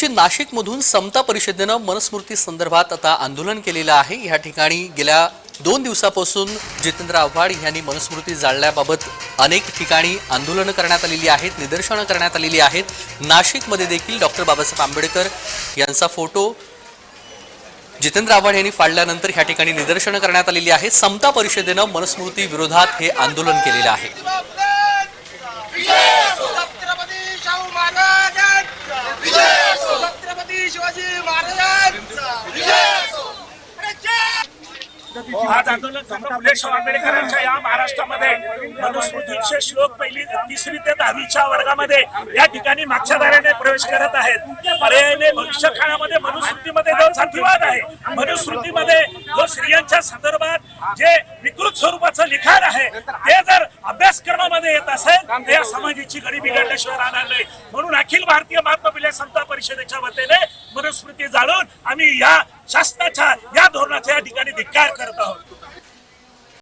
त्याचबरोबरची नाशिकमधून समता परिषदेनं मनस्मृती संदर्भात आता आंदोलन केलेलं आहे. या ठिकाणी गेल्या दोन दिवसापासून जितेंद्र आव्हाड यांनी मनुस्मृती जाळल्याबाबत अनेक ठिकाणी आंदोलनं करण्यात आलेली आहेत निदर्शनं करण्यात आलेली आहेत. नाशिकमध्ये देखील डॉक्टर बाबासाहेब आंबेडकर यांचा फोटो जितेंद्र आव्हाड यांनी फाडल्यानंतर ह्या ठिकाणी निदर्शनं करण्यात आलेली आहेत समता परिषदेनं मनुस्मृती विरोधात हे आंदोलन केलेलं आहे. शिवाजी आज हो, आंदोलन आंबेडकरांच्या या महाराष्ट्रामध्ये. मनुस्मृतीचे श्लोक पहिली तिसरी ते दहावीच्या वर्गामध्ये या ठिकाणी मागच्या दाराने प्रवेश करत आहेत. पर्यायाने भविष्य काळामध्ये मनुस्मृतीमध्ये जो जातीवाद आहे मनुस्मृतीमध्ये जो स्त्रियांच्या संदर्भात जे विकृत स्वरूपाचं लिखाण आहे ते जर अभ्यासक्रमामध्ये येत असेल तर या समाजाची गडी बिघडल्याशिवाय राहणार नाही. म्हणून अखिल भारतीय महात्मा फुले समता परिषदेच्या वतीने मनुस्मृती जाळून आम्ही या शासनाच्या या धोरणाचा या ठिकाणी धिक्कार करत आहोत.